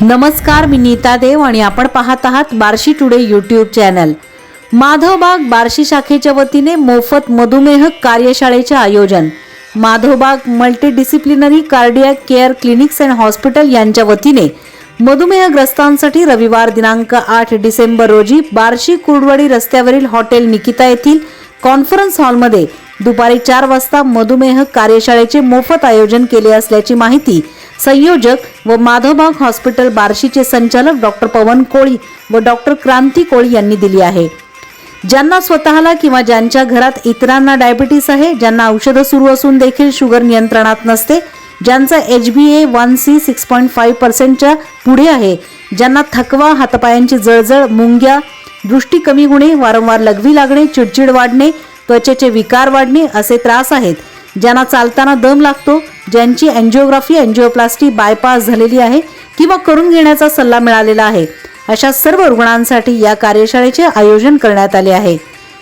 नमस्कार मी नीता देव आणि आपण पाहत आहात Barshi today YouTube channel. Madhavbaug Barshi शाखेच्या वतीने मोफत मधुमेह कार्यशाळेचे आयोजन. Madhavbaug multidisciplinary cardiac care clinics and hospital यांच्या वतीने मधुमेहग्रस्तांसाठी रविवार दिनांक आठ डिसेंबर रोजी बार्शी कुर्डवाडी रस्त्यावरील हॉटेल निकिता येथील कॉन्फरन्स हॉलमध्ये दुपारी चार वाजता मधुमेह कार्यशाळेचे मोफत आयोजन केले असल्याची माहिती संयोजक व माधवबाग हॉस्पिटल बार्शीचे संचालक डॉक्टर पवन कोळी व डॉक्टर क्रांती कोळी यांनी दिली आहे. ज्यांना स्वतःला किंवा ज्यांच्या घरात इतरांना डायबिटीस आहे ज्यांना औषधं सुरू असून देखील शुगर नियंत्रणात नसते ज्यांचा H B A one C six point five पर्सेंटच्या पुढे आहे ज्यांना थकवा हातापायांची जळजळ मुंग्या दृष्टी कमी होणे वारंवार लघवी लागणे चिडचिड वाढणे त्वचेचे विकार वाढणे असे त्रास आहेत. ज्यांना चालताना दम लागतो ज्यांची अँजिओग्राफी अँजिओप्लास्टी बायपास झालेली आहे किंवा करून घेण्याचा सल्ला मिळालेला आहे अशा सर्व रुग्णांसाठी या कार्यशाळेचे आयोजन करण्यात आले आहे.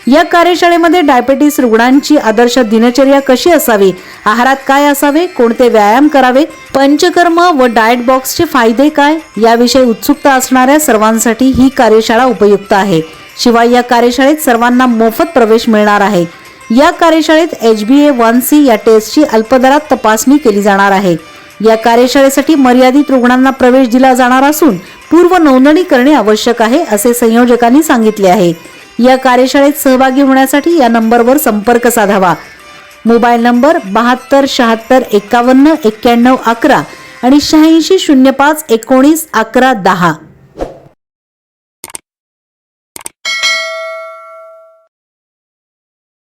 या कार्यशाळेमध्ये डायबेटीस रुग्णांची आदर्श दिनचर्या कशी असावी आहारात काय असावे कोणते व्यायाम करावे पंचकर्म व डाएट बॉक्सचे फायदे काय याविषयी उत्सुकता असणाऱ्या सर्वांसाठी ही कार्यशाळा उपयुक्त आहे. शिवाय या कार्यशाळेत सर्वांना मोफत प्रवेश मिळणार आहे. या कार्यशाळेत H B A one C या टेस्टची अल्पदरात तपासणी केली जाणार आहे. या कार्यशाळेसाठी मर्यादित रुग्णांना प्रवेश दिला जाणार असून पूर्व नोंदणी करणे आवश्यक आहे असे संयोजकांनी सांगितले आहे. या कार्यशाळेत सहभागी होण्यासाठी या नंबरवर संपर्क साधावा. मोबाईल नंबर बहात्तर शहात्तर एकावन्न एक्क्याण्णव अकरा आणि शहाऐंशी शून्य पाच एकोणीस अकरा दहा.